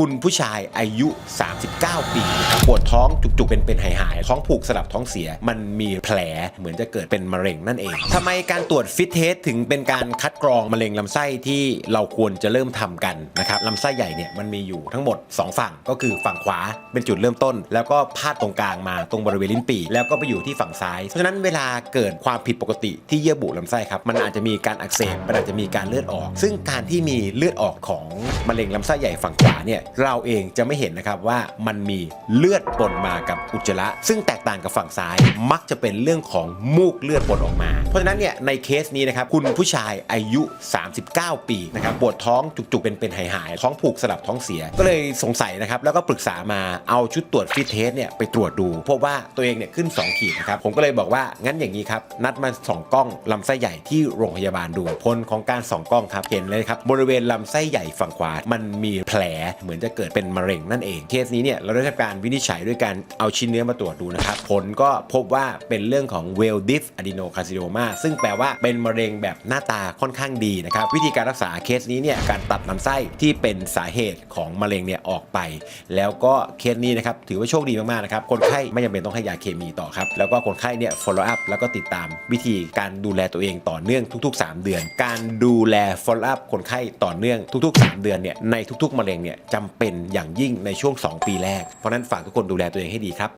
คุณผู้ชายอายุ 39 ปีปวดท้องจุกๆเป็นเป็นหายหายๆท้องผูกสลับท้องเสีย มันมีแผลเหมือนจะเกิดเป็นมะเร็งนั่นเองทำไมการตรวจฟิตเทสถึงเป็นการคัดกรองมะเร็งลำไส้ที่เราควรจะเริ่มทำกันนะครับลำไส้ใหญ่เนี่ยมันมีอยู่ทั้งหมด 2 ฝั่งก็คือฝั่งขวาเป็นจุดเริ่มต้น แล้วก็พาดตรงกลางมาตรงบริเวณลิ้นปี่แล้วก็ไปอยู่ที่ฝั่งซ้าย เพราะฉะนั้นเวลาเกิดความผิดปกติที่เยื่อบุลำไส้ครับมันอาจจะมีการอักเสบมันอาจจะมีการเลือดออก ซึ่งการที่มีเลือดออกของมะเร็งลำไส้ใหญ่ฝั่งขวาเนี่ยเราเองจะไม่เห็นนะครับว่ามันมีเลือดปนมากับอุจจาระ ซึ่งแตกต่างกับฝั่งซ้าย มักจะเป็นเรื่องของมูกเลือดปนออกมา เพราะฉะนั้นเนี่ยในเคสนี้นะครับคุณผู้ชายอายุ 39 ปีนะครับปวดท้องจุกๆเป็นเป็นหายหายๆท้องผูกสลับท้องเสีย ก็เลยสงสัยนะครับแล้วก็ปรึกษามาเอาชุดตรวจฟิตเทสเนี่ยไปตรวจดูพบว่าตัวเองเนี่ยขึ้น 2 ขีดนะครับผมก็เลยบอกว่างั้นอย่างนี้ครับนัดมาส่องกล้องลำไส้ใหญ่ที่โรงพยาบาลดูผลของการส่องกล้องครับเห็นเลยครับบริเวณลำไส้ใหญ่ฝั่งขวามันมีแผลเหมือนจะเกิดเป็นมะเร็งนั่นเองเคสนี้เนี่ยเราได้ทำการวินิจฉัยด้วยการเอาชิ้นเนื้อมาตรวจดูนะครับผลก็พบว่าเป็นเรื่องของ well diff adenocarcinoma ซึ่งแปลว่าเป็นมะเร็งแบบหน้าตาค่อนข้างดีนะครับวิธีการรักษาเคสนี้เนี่ยการตัดลำไส้ที่เป็นสาเหตุของมะเร็งเนี่ยออกไป แล้วก็เคสนี้นะครับถือว่าโชคดีมากๆนะครับคนไข้ไม่จำเป็นต้องให้ยาเคมีต่อครับแล้วก็คนไข้เนี่ย follow up แล้วก็ติดตามวิธีการดูแลตัวเองต่อเนื่องทุก ๆ 3 เดือน การดูแล follow up คนไข้ต่อเนื่องทุก ๆ 3 เดือนเนี่ยในทุก ๆ มะเร็งเนี่ยจำเป็นอย่างยิ่งในช่วง 2 ปีแรก เพราะฉะนั้นฝากทุกคนดูแลตัวเองให้ดีครับ